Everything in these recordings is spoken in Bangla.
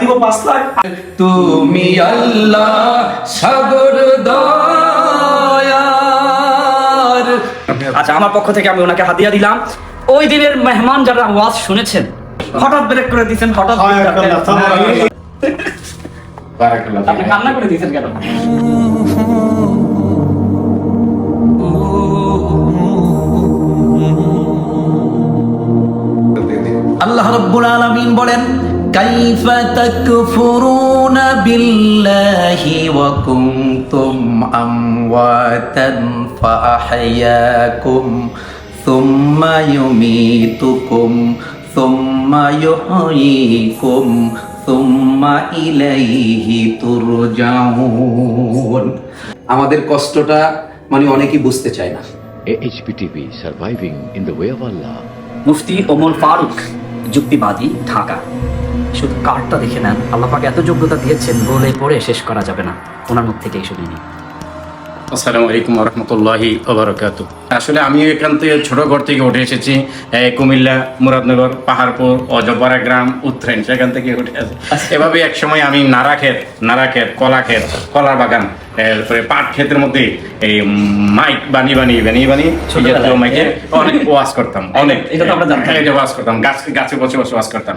দিব পাঁচ লাখ। তুমি আল্লাহ সাগর দয়ার। আচ্ছা আমার পক্ষ থেকে আমি ওনাকে হাতিয়া দিলাম। ওই দিনের মেহমান যারা ওয়াজ শুনেছেন হঠাৎ ব্রেক করে দিয়েছেন হঠাৎ আপনি কান্না করে দিয়েছেন কেন? আল্লাহ রাব্বুল আলামিন বলেন কাইফা তাকফুরুনা বিল্লাহি ওয়া কুনতুম আমওয়াতান ফাআহইয়াকুম সুম্মা ইউমীতুকুম সুম্মা ইউহয়ীকুম সুম্মা ইলাইহি তুরজাউন আমাদের কষ্টটা মানে অনেকেই বুঝতে চায় না. মুফতি ওমর ফারুক যুক্তিবাদী ঢাকা। শুধু কার্ডটা দেখে নেন আল্লাহ পাক এত যোগ্যতা দিয়েছেন বলে পড়ে শেষ করা যাবে না। ওনার মুখ থেকেই শুনিনি আসসালামু আলাইকুম রহমতুল্লাহি ওবরাকাত। আসলে আমি এখান থেকে ছোট ঘর থেকে উঠে এসেছি কুমিল্লা মুরাদনগর পাহাড়পুর অজপাড়া গ্রাম উত্তরাইন সেখান থেকে উঠে আসি। এভাবে এক সময় আমি নারা ক্ষেত নারা ক্ষেত কলা ক্ষেত কলার বাগান এরপরে পাট ক্ষেতের মধ্যে এই মাইক বানিয়ে বানিয়ে বানিয়ে বানিয়ে। মাইকে অনেক ওয়াশ করতাম অনেক এটা তো আমরা জানতাম। এটা ওয়াজ করতাম গাছ গাছে বসে বসে ওয়াশ করতাম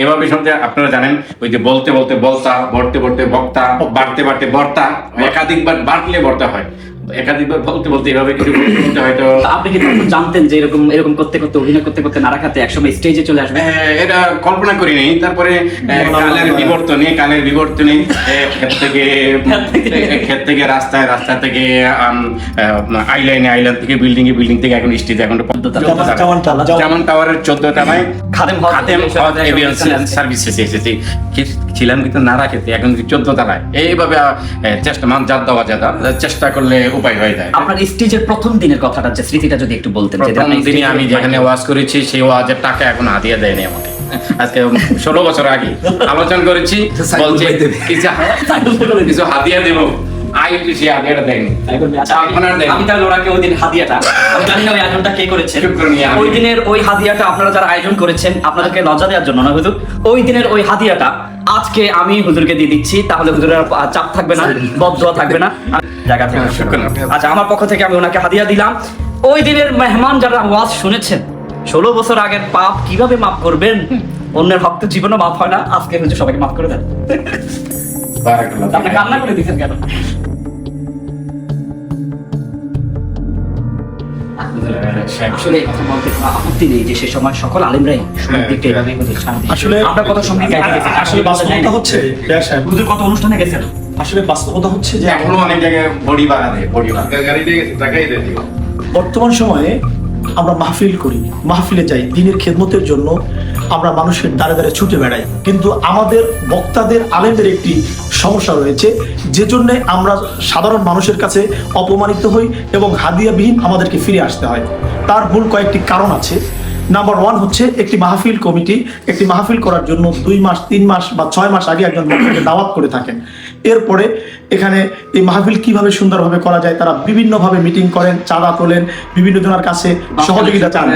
এভাবে শুনতে আপনারা জানেন ওই যে বলতে বলতে বলতা বলতে বলতে বক্তা বাড়তে বাড়তে বর্তা একাধিকবার বাড়লে বর্তা হয় একাধিকবার বলতে বলতে এভাবে কিছু বলতে হয়তো আপনি কি তখন জানতেন যে এরকম এরকম করতে করতে অভিনয় করতে করতে নারা খাতে একসময় স্টেজে চলে আসবে? হ্যাঁ, এটা কল্পনা করিনি। তারপরে কালের বিবর্তনে কালের বিবর্তনে ক্ষেত থেকে ক্ষেত থেকে। রাস্তায় রাস্তা থেকে আইলাইনে আইল্যান্ড থেকে বিল্ডিং এ বিল্ডিং থেকে এখন স্টেজে এখন যেমন টাওয়ারের চোদ্দ তলায় খাদেম খাদেম সার্ভিসেস এসেছি। ছিলাম কিন্তু না খেতে এখন চোদ্দ তলায়। এইভাবে চেষ্টা মান জাত দেওয়া যাতা চেষ্টা করলে উপায় হয়ে যায়। আপনার স্টেজের প্রথম দিনের কথাটা যে স্মৃতিটা যদি একটু বলতেন প্রথম দিনে আমি যেখানে ওয়াজ করেছি সেই ওয়াজের টাকা এখন হাতিয়ে দেয়নি আমাকে। আজকে ষোলো বছর আগে আলোচনা করেছি বলছে কিছু হাতিয়া দেবো। হাতিয়াটা আচ্ছা, আপনারা যারা আয়োজন করেছেন আপনাদেরকে লজ্জা দেওয়ার জন্য না ওই দিনের ওই হাদিয়াটা আজকে আমি হুজুরকে দিয়ে দিচ্ছি তাহলে হুজুরের চাপ থাকবে না বদয়া থাকবে না। জায়গা থেকে আচ্ছা আমার পক্ষ থেকে আমি ওনাকে হাদিয়া দিলাম। ওই দিনের মেহমান যারা ওয়াজ শুনেছেন ষোলো বছর আগের পাপ কীভাবে মাফ করবেন? অন্যের ভক্ত জীবনও মাফ হয় না। আজকে হুজুর সবাইকে মাফ করে দেন। আপনি কান্না করে দিচ্ছেন কেন? আসলে কথা বলতে আপত্তি নেই যে সে সময় সকল আলেমরাই এভাবে সামনে দিয়ে- আসলে আমরা কথা আসলে বাস্তবতা হচ্ছে কত অনুষ্ঠানে গেছেন? আসলে বাস্তবতা হচ্ছে যে এখনও অনেক জায়গায় বডি বাড়া দেয় বডি বাড়া বর্তমান সময়ে আমরা মাহফিল করি। মাহফিলে যাই, দিনের খেদমতের জন্য আমরা মানুষের দ্বারে দ্বারে ছুটে বেড়াই। কিন্তু আমাদের বক্তাদের, আলেমদের একটি সমস্যা রয়েছে যে জন্য আমরা সাধারণ মানুষের কাছে অপমানিত হই এবং হাদিয়াবিহীন আমাদেরকে ফিরে আসতে হয়। তার মূল কয়েকটি কারণ আছে। নাম্বার ওয়ান হচ্ছে একটি মাহফিল কমিটি। একটি মাহফিল করার জন্য দুই মাস তিন মাস বা ছয় মাস আগে একজন বক্তাকে দাওয়াত করে থাকেন। এরপরে এখানে এই মাহফিল কীভাবে সুন্দরভাবে করা যায় তারা বিভিন্নভাবে মিটিং করেন চাঁদা তোলেন বিভিন্ন জনের কাছে সহযোগিতা চান।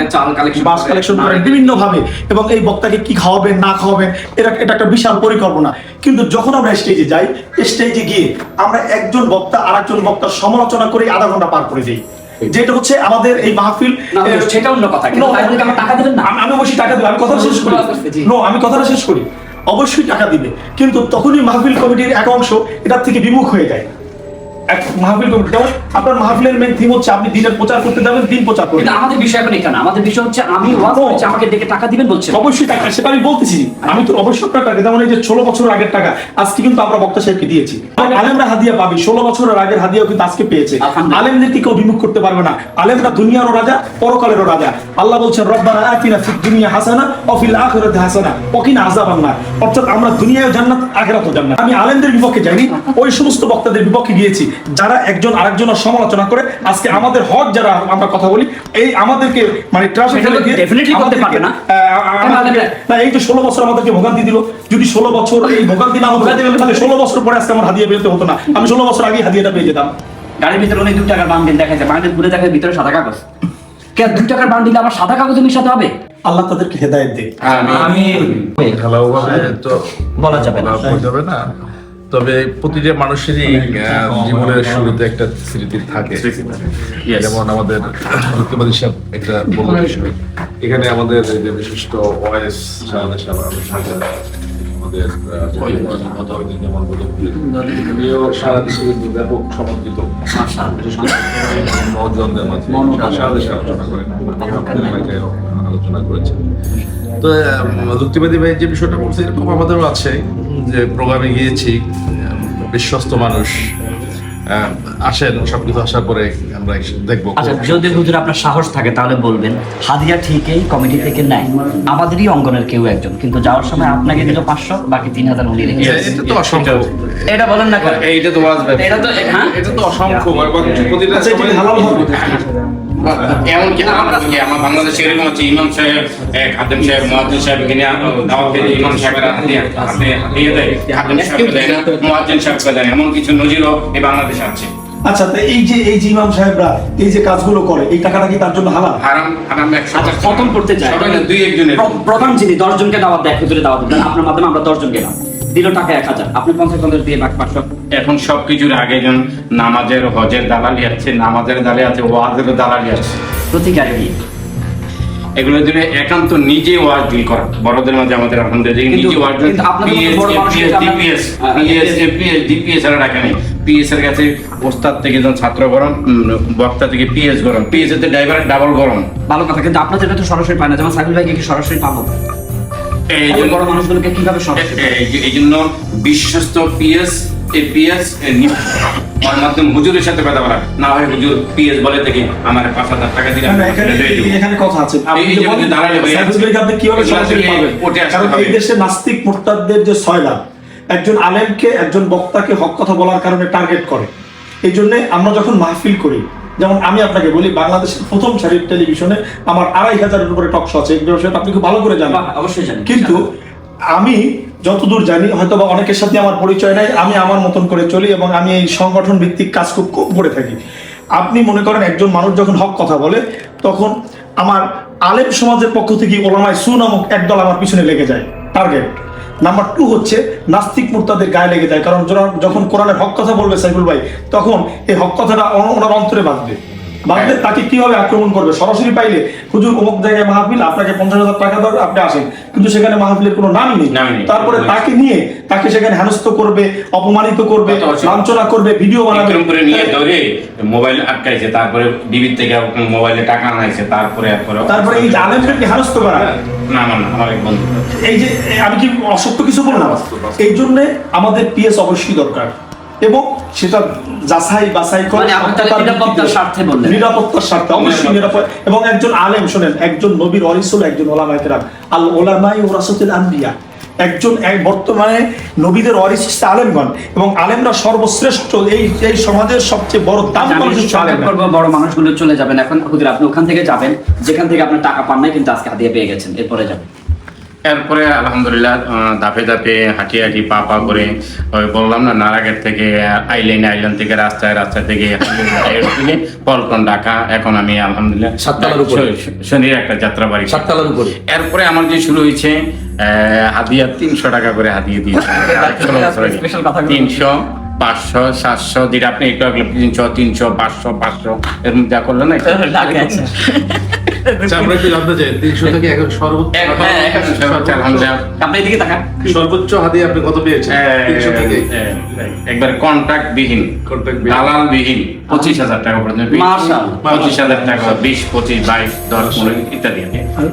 বাস কালেকশন করেন বিভিন্ন ভাবে এবং এই বক্তাকে কি খাওয়াবেন না খাওয়াবেন এটা এটা একটা বিশাল পরিকল্পনা। কিন্তু যখন আমরা স্টেজে যাই স্টেজে গিয়ে আমরা একজন বক্তা আরেকজন বক্তার সমালোচনা করে আধা ঘণ্টা পার করে দিই। যেটা হচ্ছে আমাদের এই মাহফিল না, সেটা অন্য কথা, টাকা দিবেন না? আমি অবশ্যই টাকা দেবো আমি কথা শেষ করি। নো আমি কথাটা শেষ করি। অবশ্যই টাকা দিবে। কিন্তু তখনই মাহফিল কমিটির এক অংশ এটার থেকে বিমুখ হয়ে যায়। এক মাহফিল কমিটি আপনার মাহফিলের মেন থিম হচ্ছে আপনি দিনের প্রচার করতে যাবেন দিন প্রচার করবেন। কিন্তু আমাদের বিষয় এখন এখানে আমাদের বিষয় হচ্ছে আমি ওয়াজ। করেছি আমাকে ডেকে টাকা দিবেন বলছেন। অবশ্যই টাকা সেটা আমি বলতেছি। আমি তো অবশ্যই আপনার টাকা। যেমন এই যে ষোলো বছর আগের টাকা আজকে কিন্তু আমরা বক্তা সাহেবকে দিয়েছি। আলেমরা হাদিয়া পাবি। ষোলো বছরের আগের হাদিয়াও কিন্তু আজকে পেয়েছে। আলেমদেরকে কেউ বিমুখ করতে পারবে না। আলেমরা দুনিয়ারও রাজা পরকালেরও রাজা। আল্লাহ বলছেন রব্বানা আতিনা ফিদ দুনিয়া হাসানা ও ফিল আখিরাতি হাসানা। আযাবান নার অর্থাৎ আমরা দুনিয়ায় জান্নাত আখিরাতেও জান্নাত। আমি আলেমদের বিপক্ষে যাইনি। ওই সমস্ত বক্তাদের বিপক্ষে গিয়েছি। যারা একজন আরেকজনের সমালোচনা করে আজকে আমাদের হক যারা আমরা কথা বলি এই আমাদেরকে মানে ট্রাফিক সেটা তো করতে পারবে না। না এই যে ষোলো বছর আমাদেরকে ভোগান্তি দিল যদি ষোলো বছর এই ভোগান্তি না হতো তাহলে ষোলো বছর পরে আজকে আমার হাদিয়া পেতে হতো না। আমি ষোলো বছর আগে হাদিয়াটা পেয়ে যেতাম। গাড়ির ভিতরে অনেক দুই টাকার বান্ডিল দেখা যায় বান্ডিল ঘুরে দেখা ভিতরে সাদা কাগজ। কে দুই টাকার বান্ডিল আমার সাদা কাগজে মিশাতে হবে? আল্লাহ তাদেরকে হেদায়েত দেয় আমি ভালোভাবে তো বলা যাবে না। বলা যাবে না। তবে প্রতিটা মানুষেরই জীবনের শুরুতে একটা স্মৃতি থাকে। যেমন আমাদের মুখ্যমন্ত্রী সাহেব একটা বিষয়। এখানে আমাদের যে বিশিষ্ট ওয়েস আমাদের আহ, যেমন উনিও সারা দেশে ব্যাপক সমর্থিত। নজনদের মাঝে। সারা দেশে আলোচনা করেন। আলোচনা করেছেন। তো যুক্তিবাদী ভাই যে বিষয়টা বলছে এরকম আমাদেরও আছে। যে প্রোগ্রামে গিয়েছি বিশ্বস্ত মানুষ আসেন সবকিছু আসার পরে আমরা দেখব আচ্ছা যদি হুজুর আপনার সাহস থাকে তাহলে বলবেন হাদিয়া ঠিকই কমিটি থেকে নেয়। আমাদেরই অঙ্গনের কেউ একজন কিন্তু যাওয়ার সময় আপনাকে দিল পাঁচশো বাকি তিন হাজার উনি রেখে এটা- এটা তো অসম্ভব। এটা বলেন না কেন? এইটা তো এটা তো হ্যাঁ? এটা তো অসম্ভব প্রতিটা এমনকি আমরা আমার বাংলাদেশে এরকম আছে ইমাম সাহেব খাদেম সাহেব মুয়াজ্জিন সাহেব এখানে দাওয়াত ইমাম সাহেবের হাতে হাতে দিয়ে দেয়। খাদেম সাহেবকে দেয় না মুয়াজ্জিন সাহেবকে দেয় এমন কিছু নজিরও এই বাংলাদেশে আছে। আচ্ছা তো এই যে এই যে ইমাম সাহেবরা এই যে কাজগুলো করে এই টাকাটা কি তার জন্য হালাল? হারাম হারাম আচ্ছা খতম করতে চাই। দুই একজনের। প্র- প্রধান যিনি দশ জনকে দাওয়াত দেয় হুজুরে দাওয়াত দেন আপনার মাধ্যমে আমরা দশ জনকে দাও দিল টাকা এক হাজার আপনি পঞ্চাশ পঞ্চাশ দিয়ে বাকি পাঁচশো এখন সবকিছুর আগে যেন নামাজের হজের দালালি আছে নামাজের দালালি আছে ওয়াজের দালালি আছে প্রতিকারে এগুলোর জন্য একান্ত নিজে ওয়াজ ডিল করা বড়দের মাঝে আমাদের আলহামদুলিল্লাহ নিজে ওয়াজ PS DPS PS APS DPS রাখা নেই পিএস এর কাছে ওস্তাদ থেকে যখন ছাত্র গরম বক্তা থেকে পিএস গরম পিএস এর ড্রাইভার ডাবল গরম ভালো কথা কিন্তু আপনাদের তো সরাসরি পায় না যেমন সাইকেল ভাইকে কি সরাসরি পাবো বড় মানুষগুলোকে কীভাবে সরাসরি এই- এই জন্য বিশ্বস্ত পিএস এপিএস ওর মাধ্যমে হুজুরের সাথে কথা বলা। না হয় হুজুর পিএস বলে থেকে আমার পাঁচ হাজার টাকা দিলে না, আমি না, এখানে দিয়ে দেবো। এখানে কথা আছে। আপনি এই যে যে বলেন, দাঁড়ালে ভাই, সাইফুল ভাইকে আপনি কীভাবে সরাসরি পাবেন? কারণ এই দেশে নাস্তিক মুরতাদদের যে ছয় লাভ একজন আলেমকে একজন বক্তাকে হক কথা বলার কারণে টার্গেট করে। এই জন্য আমরা যখন মাহফিল করি যেমন আমি আপনাকে বলি বাংলাদেশের প্রথম সারির টেলিভিশনে আমার আড়াই হাজারের উপরে টক শো আছে। এগুলো আপনি খুব ভালো করে জানেন। অবশ্যই জানি। কিন্তু আমি যতদূর জানি হয়তো বা অনেকের সাথে আমার পরিচয় নাই আমি আমার মতন করে চলি এবং আমি এই সংগঠন ভিত্তিক কাজ খুব কম করে থাকি। আপনি মনে করেন একজন মানুষ যখন হক কথা বলে তখন আমার আলেম সমাজের পক্ষ থেকে ওলামায় সু নামক একদল আমার পিছনে লেগে যায় টার্গেট নাম্বার টু হচ্ছে, নাস্তিক মুর্তাদের গায়ে লেগে যায়। কারণ যখন কোরআনের হক কথা বলবে সাইফুল ভাই, তখন এই হক কথাটা ওনা- ওনার অন্তরে বাঁধবে। বাঁধলে তাকে কীভাবে আক্রমণ করবে? সরাসরি পাইলে হুজুর অমুক জায়গায় মাহফিল আপনাকে পঞ্চাশ হাজার টাকা দেবে আপনি আসেন। কিন্তু সেখানে মাহফিলের কোনো নামই নেই। তারপরে তাকে নিয়ে তাকে সেখানে হেনস্থ করবে অপমানিত করবে লাঞ্ছনা করবে ভিডিও বানাবে। করে নিয়ে ধরে মোবাইল আটকাইছে তারপরে ডিবির থেকে মোবাইলে টাকা আনাইছে তারপরে তারপরে এই আলেমদেরকে হেনস্থ করা। না না না আমার এক বন্ধু। এই যে আমি কি অসত্য কিছু বললাম? এই জন্য আমাদের পিএস অবশ্যই দরকার। এবং সেটা যাচাই বাছাই করে মানে নিরাপত্তার স্বার্থে নিরাপত্তার স্বার্থে অবশ্যই নিরাপদ। এবং একজন আলেম শোনেন একজন নবীর অরিসুল একজন ওলামায়ে কেরাম। আল ওলামাই ওরাসতুল আম্বিয়া। একজন এক বর্তমানে নবীদের অরিস হচ্ছে আলেমগণ। এবং আলেমরা সর্বশ্রেষ্ঠ। এই এই সমাজের সবচেয়ে বড় দাম মানুষ বড় মানুষগুলো চলে যাবেন। এখন আপনি ওখান থেকে যাবেন যেখান থেকে আপনার টাকা পান নাই কিন্তু আজকে হাতিয়ে পেয়ে গেছেন এরপরে যাবেন। এরপরে আলহামদুলিল্লাহ ধাপে ধাপে হাঁটি হাঁটি পা পা করে ওই বললাম না নারাগের থেকে আইল্যান্ড আইল্যান্ড থেকে রাস্তায় রাস্তা থেকে পল্টন ঢাকা এখন আমি আলহামদুলিল্লাহ সাততলার উপরে। শনির একটা যাত্রা বাড়ি। সাততলার উপরে। এরপরে আমার যে শুরু হয়েছে আহ, হাদিয়া তিনশো টাকা করে হাতিয়ে দিয়েছে। তিনশো পাঁচশো সাতশো দিলে আপনি একটু আগে তিনশো তিনশো পাঁচশো পাঁচশো এরকম যা করলেন না? আচ্ছা, আমরা একটু জানতে চাই তিনশো থেকে সর্বোচ্চ এখন হ্যাঁ, এখন সর্বোচ্চ। আলহামদুলিল্লাহ আপনি এদিকে তাকান। সর্বোচ্চ হাতে আপনি কত পেয়েছেন? একবার কন্ট্রাক্ট বিহীন দালাল বিহীন পঁচিশ হাজার টাকা পর্যন্ত বিশ, পঁচিশ হাজার টাকা বিশ পঁচিশ বাইশ দশ পনেরো ইত্যাদি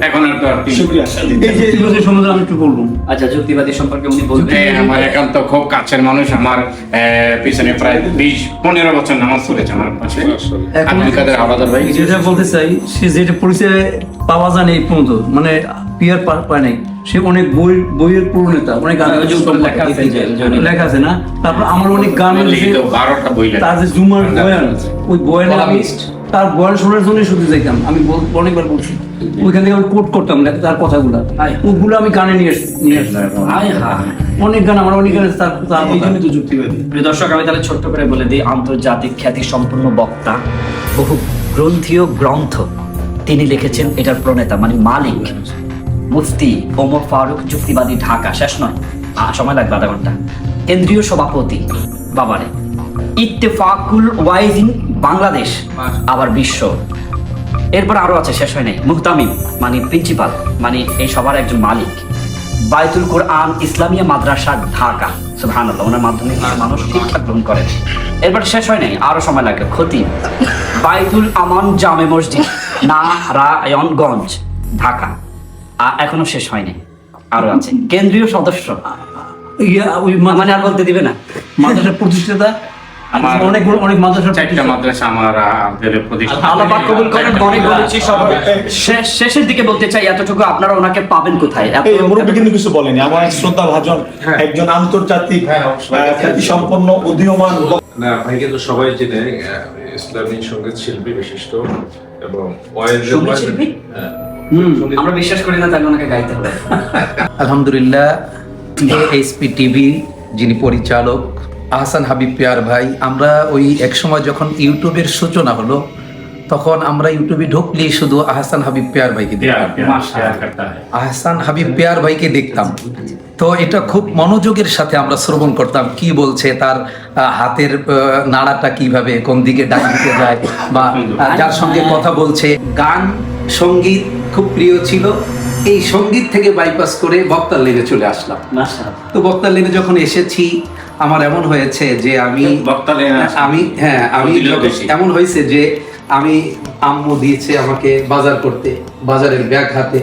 এখন আর এই আমি একটু বলব। আচ্ছা যুক্তিবাদী সম্পর্কে উনি বলবেন এ, আমার একান্ত খুব কাছের মানুষ আমার পিছনে প্রায় বিশ পনেরো বছর নামাজ পড়েছে আমার পাশে। আব্দুল কাদের আলাদার ভাই যেটা বলতে চাই সে যেটা পরিচয় পাওয়া যায় এই পর্যন্ত মানে পিয়ার পায় নাই। সে অনেক বই বইয়ের প্রণেতা অনেক গান ওই যে উপরে লেখা আছে না? তারপর আমার অনেক গান আমার বারোটা বই তার যে জুমার বয়ান ওই বয়ানে আমি। তার বয়ান শোনার জন্য শুধু যাইতাম। আমি অনেকবার বলছি ওইখান থেকে আমি কোট করতাম লেখা- তার কথাগুলো। ওগুলো আমি কানে নিয়ে নিয়ে আসতাম অনেক গান আমার অনেক গান তার এই কথা। তো যুক্তিবাদী প্রিয় দর্শক আমি তাহলে ছোট্ট করে বলে দিই আন্তর্জাতিক খ্যাতি সম্পন্ন বক্তা বহু গ্রন্থীয় গ্রন্থ তিনি লিখেছেন এটার প্রণেতা মানে মালিক মুফতি ওমর ফারুক যুক্তিবাদী ঢাকা শেষ নয়। সময় লাগবে আধা ঘণ্টা। কেন্দ্রীয় সভাপতি বাবারে। ইত্তেফাকুল ওয়াইজিন বাংলাদেশ আবার বিশ্ব। এরপর আরও আছে শেষ হয় নাই। মুহতামিম মানে প্রিন্সিপাল মানে এই সবার একজন মালিক। বায়তুল কোরআন ইসলামিয়া মাদ্রাসা ঢাকা। সুবহানাল্লাহ ওনার মাধ্যমে মানুষ শিক্ষা গ্রহণ করেন। এরপর শেষ হয় নাই আরও সময় লাগবে খতিব। বাইতুল আমান জামে মসজিদ নারায়ণগঞ্জ ঢাকা। এখনও শেষ হয়নি আরও আছে। কেন্দ্রীয় সদস্য। মানে আর বলতে দিবে না। মাদ্রাসার প্রতিষ্ঠাতা? আমার- অনেক অনেক চারটা মাদ্রাসা আমার আল্লাহ পাক কবুল করেন অনেক বলেছি সবার শেষ- শেষের দিকে বলতে চাই এতটুকু আপনারা ওনাকে পাবেন কোথায়? এই মুরব্বী কিন্তু কিছু বলেনি আমার শ্রদ্ধা ভাজন একজন আন্তর্জাতিক খ্যাতি সম্পন্ন উদীয়মান না ভাই কিন্তু সবাই জেনে ইসলামী সংগীত শিল্পী বিশিষ্ট এবং শিল্পী? হ্যাঁ। আমরা বিশ্বাস করি না তাহলে ওনাকে গাইতে হবে। আলহামদুলিল্লাহ টিভি যিনি পরিচালক আহসান হাবিব পিয়ার ভাই আমরা ওই এক সময় যখন ইউটিউবের সূচনা হলো তখন আমরা ইউটিউবে ঢুকলি শুধু আহসান হাবিব পিয়ার ভাইকে দেখতাম। আহসান হাবিব পেয়ার ভাইকে দেখতাম। তো এটা খুব মনোযোগের সাথে আমরা শ্রবণ করতাম কি বলছে তার আহ, হাতের আহ, নাড়াটা কীভাবে কোন দিকে ডান দিকে যায় বা যার সঙ্গে কথা বলছে। গান সংগীত খুব প্রিয় ছিল। এই সংগীত থেকে বাইপাস করে বক্তার লেনে চলে আসলাম। তো বক্তার লেনে যখন এসেছি আমার এমন হয়েছে যে আমি আমি হ্যাঁ আমি। এমন হয়েছে যে আমি আম্মু দিয়েছে আমাকে বাজার করতে বাজারের ব্যাগ হাতে।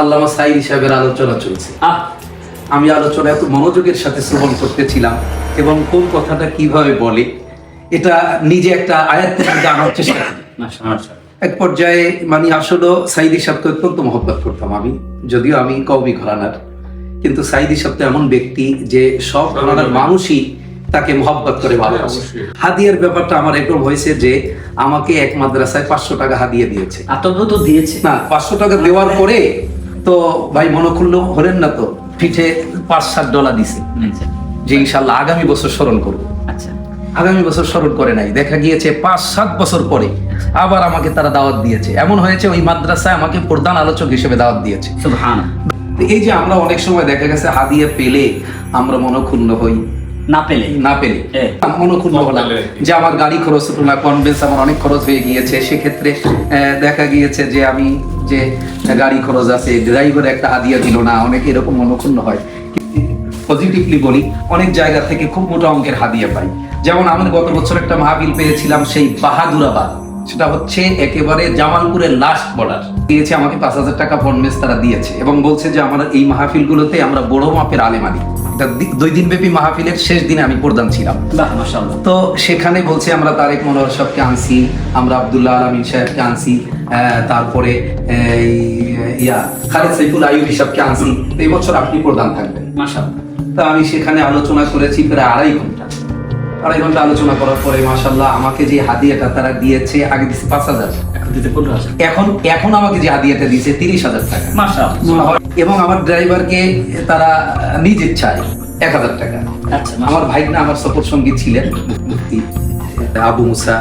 আল্লামা সাইদ সাহেবের আলোচনা চলছে। আমি আলোচনা এত মনোযোগের সাথে শ্রবণ করতেছিলাম এবং কোন কথাটা কীভাবে বলে এটা নিজে একটা মধ্যে আনার চেষ্টা করি। এক পর্যায়ে মানে আসলে সাইদি সাহেবকে অত্যন্ত মহব্বত করতাম আমি। যদিও আমি কবি ঘরানার। কিন্তু সাইদি সাহেব তো এমন ব্যক্তি যে সব ঘরানার মানুষই তাকে মহব্বত করে ভালোবাসে। হাদিয়ার ব্যাপারটা আমার এরকম হয়েছে যে আমাকে এক মাদ্রাসায় পাঁচশো টাকা হাদিয়া দিয়েছে। তো দিয়েছে। না পাঁচশো টাকা দেওয়ার পরে তো ভাই মনক্ষুণ্ণ হলেন না তো পিঠে পাঁচ সাত ডলা দিছে। আচ্ছা, যে ইনশাল্লাহ আগামী বছর স্মরণ করব। আচ্ছা। আগামী বছর স্মরণ করে নাই। দেখা গিয়েছে পাঁচ সাত বছর পরে আবার আমাকে তারা দাওয়াত দিয়েছে। এমন হয়েছে ওই মাদ্রাসায় আমাকে প্রধান আলোচক হিসেবে দাওয়াত দিয়েছে। এই যে আমরা অনেক সময় দেখা গেছে হাদিয়া পেলে আমরা মনক্ষুণ্ণ হই। না পেলে। না পেলে। মনক্ষুণ্ণ হলাম। যে আমার গাড়ি খরচ হতো না কনভেন্স আমার অনেক খরচ হয়ে গিয়েছে। সেক্ষেত্রে দেখা গিয়েছে যে আমি যে গাড়ি খরচ আছে ড্রাইভার একটা হাদিয়া দিল না অনেক এরকম মনক্ষুণ্ণ হয়। পজিটিভলি বলি অনেক জায়গা থেকে খুব মোটা অঙ্কের হাদিয়া পাই। যেমন আমি গত বছর একটা মাহবিল পেয়েছিলাম সেই বাহাদুরাবাদ। সেটা হচ্ছে একেবারে জামালপুরের লাস্ট বর্ডার দিয়েছে আমাকে পাঁচ হাজার টাকা বনমেস তারা দিয়েছে এবং বলছে যে আমার এই মাহফিলগুলোতে আমরা বড় মাপের আলেম আনি এটা দুই দিন ব্যাপী মাহফিলের শেষ দিনে আমি ছিলাম। তো সেখানে বলছে আমরা তারেক মনোহর সাহেবকে আনছি আমরা আব্দুল্লাহ আলমিন সাহেবকে আনছি তারপরে এই, ইয়া খালেদ সাইফুল আইয়ুবি সাহেবকে আনছি। এই বছর আপনি প্রধান থাকবেন। তা আমি সেখানে আলোচনা করেছি প্রায় আড়াই ঘণ্টা। আড়াই ঘণ্টা আলোচনা করার পরে মাসাল্লাহ আমাকে যে হাদিয়াটা তারা দিয়েছে আগে দিচ্ছে পাঁচ হাজার। এখন দিতে পনেরো হাজার। এখন এখন আমাকে যে হাদিয়াটা দিয়েছে তিরিশ হাজার টাকা। এবং আমার ড্রাইভারকে তারা নিজ ইচ্ছায় এক হাজার টাকা। আচ্ছা আমার ভাই না আমার সফর সঙ্গী ছিলেন আবু মুসা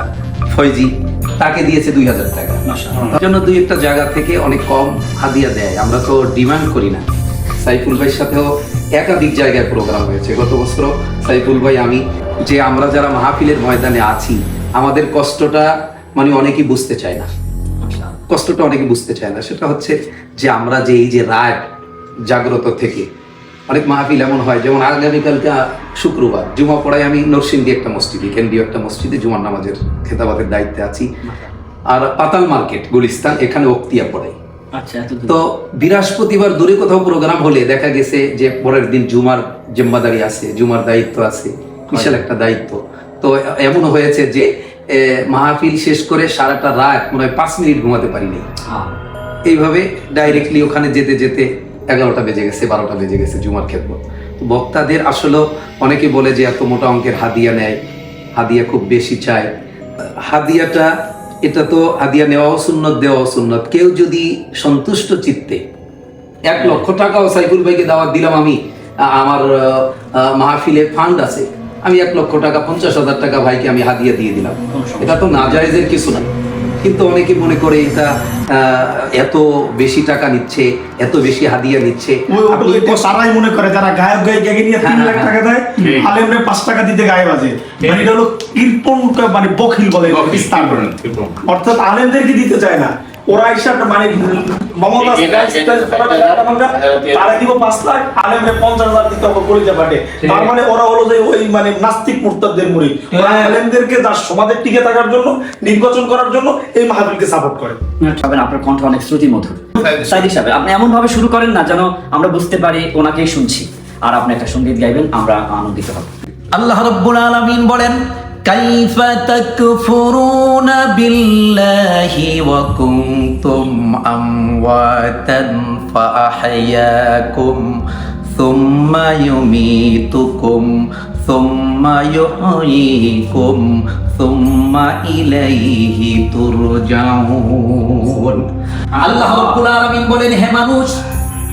ফয়জি তাকে দিয়েছে দুই হাজার টাকা। জন্য দুই একটা জায়গা থেকে অনেক কম হাদিয়া দেয়। আমরা তো ডিমান্ড করি না। সাইফুল ভাইয়ের সাথেও একাধিক জায়গায় প্রোগ্রাম হয়েছে। গত বছর সাইফুল ভাই, আমি যে আমরা যারা মাহফিলের ময়দানে আছি, আমাদের কষ্টটা মানে অনেকেই বুঝতে চায় না। কষ্টটা অনেকে বুঝতে চায় না। সেটা হচ্ছে যে আমরা যে এই যে রায় জাগ্রত থেকে, অনেক মাহফিল এমন হয়, যেমন আগামীকালকে শুক্রবার। জুমা পড়ায় আমি নরসিংদী একটা মসজিদে, কেন্দ্রীয় একটা মসজিদে জুমার নামাজের খেতাবাদের দায়িত্বে আছি। আর পাতাল মার্কেট, গুলিস্তান, এখানে অক্তিয়া পড়াই। তো বৃহস্পতিবার দূরে কোথাও প্রোগ্রাম হলে দেখা গেছে যে পরের দিন জুমার জিম্মাদারি আছে জুমার দায়িত্ব আছে বিশাল একটা দায়িত্ব। তো এমন হয়েছে যে মাহফিল শেষ করে সারাটা রাত মনে হয় পাঁচ মিনিট ঘুমাতে পারিনি। হ্যাঁ। এইভাবে ডাইরেক্টলি ওখানে যেতে যেতে এগারোটা বেজে গেছে বারোটা বেজে গেছে জুমার ক্ষেত্র বক্তাদের আসলে অনেকে বলে যে এত মোটা অঙ্কের হাদিয়া নেয় হাদিয়া খুব বেশি চায়। হাদিয়াটা এটা তো হাদিয়া নেওয়াও সুন্নত দেওয়াও সুন্নত। কেউ যদি সন্তুষ্ট চিত্তে এক লক্ষ টাকাও সাইফুল ভাইকে দাওয়াত দিলাম আমি আমার মাহফিলে ফান্ড আছে আমি এক লক্ষ টাকা পঞ্চাশ হাজার টাকা ভাইকে আমি হাদিয়া দিয়ে দিলাম। এটা তো না জায়েজের কিছু না। কিন্তু অনেকে মনে করে এটা এত বেশি টাকা নিচ্ছে এত বেশি হাদিয়া নিচ্ছে। তারাই মনে করে যারা গায়ক গায়ে গাইকে নিয়ে তিন হ্যাঁ, লাখ হ্যাঁ, টাকা দেয় ঠিক। আলেমরে পাঁচ টাকা দিতে গায়ে বাজে মানে এটা হলো কৃপণ মানে বকিল বলে অর্থাৎ আলেমদেরকে দিতে চায় না। ওরা হিসাব মানে মমতা এটা- এটা- তারা দিব পাঁচ লাখ আলেমরে পঞ্চাশ হাজার দিতে হবে কলিজা পাটে তার মানে ওরা হলো যে ওই মানে নাস্তিক মুরতাদদের মুড়ি। আলেমদেরকে যার সমাজের টিকে থাকার জন্য নির্বাচন করার জন্য এই মাহফিলকে সাপোর্ট করে। আপনার কণ্ঠ অনেক শ্রুতি মধুর সাইদি সাহেব আপনি এমন ভাবে শুরু করেন না যেন আমরা বুঝতে পারি ওনাকেই শুনছি। আর আপনি একটা সংগীত গাইবেন আমরা আনন্দিত হব। আল্লাহ রব্বুল আলামিন বলেন তাকফুরুনা বিল্লাহি ওয়া কুনতুম আমওয়াতান ফাআহইয়াকুম সুম্মা ইউমীতুকুম সুম্মা ইউহয়ীকুম সুম্মা ইলাইহি তুরজাউন আল্লাহ রব্বুল আলামিন বলেন, হে মানুষ,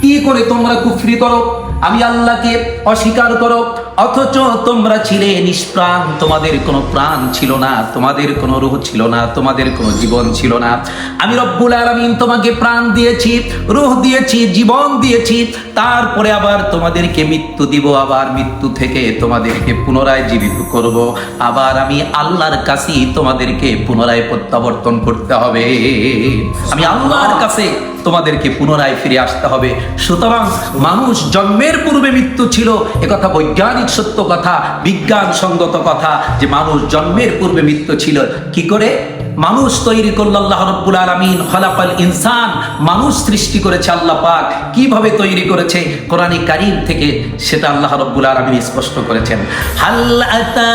কি করে তোমরা কুফরি করো? আমি আল্লাহকে অস্বীকার করো। অথচ তোমরা ছিলে নিষ্প্রাণ, তোমাদের কোনো প্রাণ ছিল না, তোমাদের কোনো রূহ ছিল না, তোমাদের কোনো জীবন ছিল না। আমি রব্বুল আলামিন তোমাকে প্রাণ দিয়েছি, রূহ দিয়েছি, জীবন দিয়েছি, তারপরে আবার তোমাদেরকে মৃত্যু দিব, আবার মৃত্যু থেকে তোমাদেরকে পুনরায় জীবিত করব। আবার আমি আল্লাহর কাছেই তোমাদেরকে পুনরায় প্রত্যাবর্তন করতে হবে। আমি আল্লাহর কাছে তোমাদেরকে পুনরায় ফিরে আসতে হবে। সুতরাং মানুষ জন্মের পূর্বে মৃত্যু ছিল একথা বৈজ্ঞানিক সত্য কথা, বিজ্ঞান সঙ্গত কথা, যে মানুষ জন্মের পূর্বে মৃত্যু ছিল। কি করে? মানুষ তৈরি করল আল্লাহ রব্বুল আলামিন, খলাকাল ইনসান, মানুষ সৃষ্টি করেছে আল্লাহ পাক। কীভাবে তৈরি করেছে? কোরআনী কারীম থেকে সেটা আল্লাহ রব্বুল আলামিন স্পষ্ট করেছেন। হাল আতা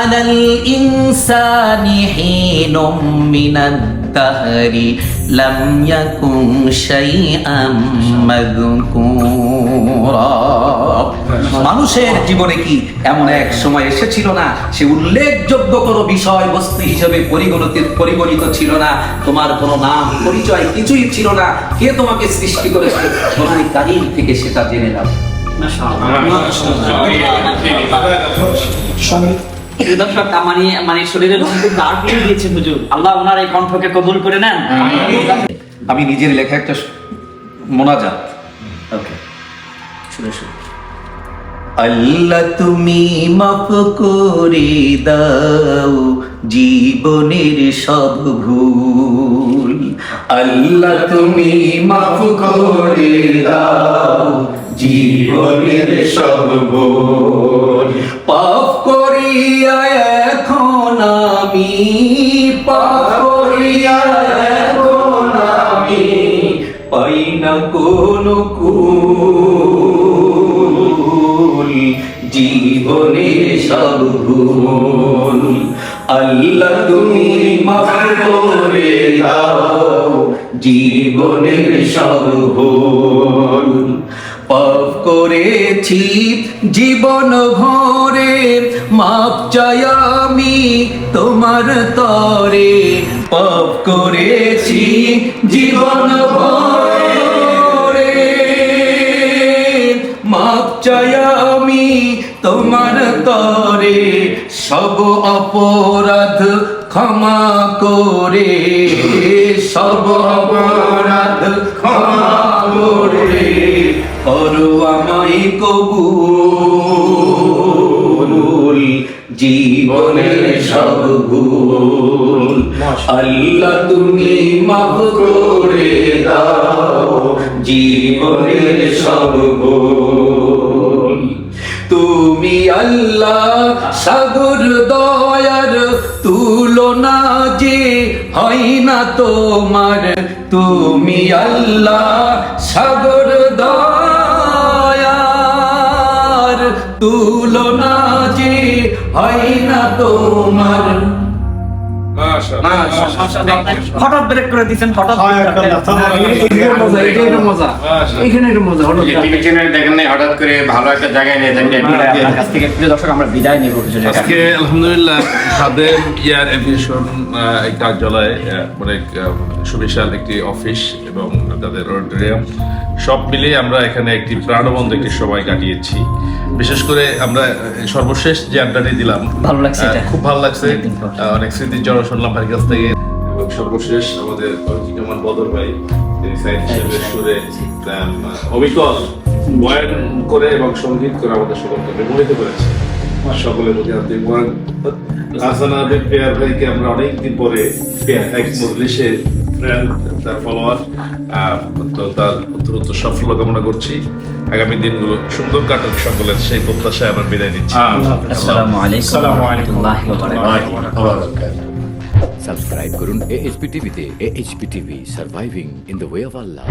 আলাল ইনসানি হিনুম মিনাদ দাহরি লাম ইয়াকুন শাইআম মাযকুরা মানুষের জীবনে কি এমন এক সময় এসেছিল না? সে উল্লেখযোগ্য কোনো বিষয় বস্তু হিসেবে পরিগণিত পরিগণিত ছিল না। তোমার কোনো নাম পরিচয় কিছুই ছিল না। কে তোমাকে সৃষ্টি করেছে? কোরআন কারীম থেকে সেটা জেনে নাও। সংগীত দর্শক মানে মানে শরীরের দিয়েছে হুজুর। আল্লাহ ওনার এই কণ্ঠকে কবুল করে নেন। আমি নিজের লেখা একটা মোনাজাত। ওকে শুরু শুরু আল্লাহ তুমি মাফ করে দাও জীবনের সব ভুল। আল্লাহ তুমি মাফ করে দাও জীবনের সব ভুল। পাপ করিয়া এখন আমি পাপ করিয়া এখন আমি পাই না কোনো কুল। জীবনের সব ভুল আল্লাহ তুমি মাফ করে দাও। জীবনের সব ভুল করেছি জীবন ভরে মাপ চাই আমি তোমার তরে। পাপ করেছি জীবন ভরে। মাপ চাই আমি তোমার তরে। সব অপরাধ ক্ষমা করে। সব অপরাধ ক্ষমা করে। করো আমায় কবুল জীবনের সব ভুল। আল্লাহ তুমি মাফ করে দাও জীবনের সব ভুল। তুমি আল্লাহ সাগর দয়ার তুলনা যে হয় না তোমার। তুমি আল্লাহ সাগর হয় না তোমার। হঠাৎ ব্রেক করে দিয়েছেন হঠাৎ। এখানে মজা দেখেন নাই হঠাৎ করে ভালো একটা জায়গায় নিয়ে যান কাছ থেকে দর্শক আমরা বিদায় নেব হুজুরের আজকে আলহামদুলিল্লাহ খাদেম এয়ার এভিয়েশন এই অনেক সুবিশাল একটি অফিস এবং তাদের অডিটোরিয়াম। সব মিলিয়ে আমরা এখানে একটি প্রাণবন্ধ একটি সময় কাটিয়েছি। বিশেষ করে আমরা সর্বশেষ যে আড্ডাটি দিলাম ভালো লাগছে খুব ভালো লাগছে। অনেক স্মৃতির জন্য শুনলাম। ভাইয়ের কাছ থেকে। এবং সর্বশেষ আমাদের বদর ভাই তিনি সাইড হিসেবে সুরে অবিকল বয়ান করে এবং সংগীত করে আমাদের সকলকে বিমোহিত করেছে। সকলের প্রতি আন্তরিক। হাসান আবেদ পেয়ার ভাইকে আমরা অনেকদিন পরে এক মজলিসে তার ফলোয়ার তো তার দ্রুত সাফল্য কামনা করছি। আগামী দিনগুলো সুন্দর কাটুক সকলের সেই প্রত্যাশায় আমরা বিদায় নিচ্ছি। আসসালামু আলাইকুম। আসসালামু আলাইকুম। ওয়া বারাকাতুহু। ওয়া সাবস্ক্রাইব করুন এএচপি টিভিতে AHP TV surviving in the way of Allah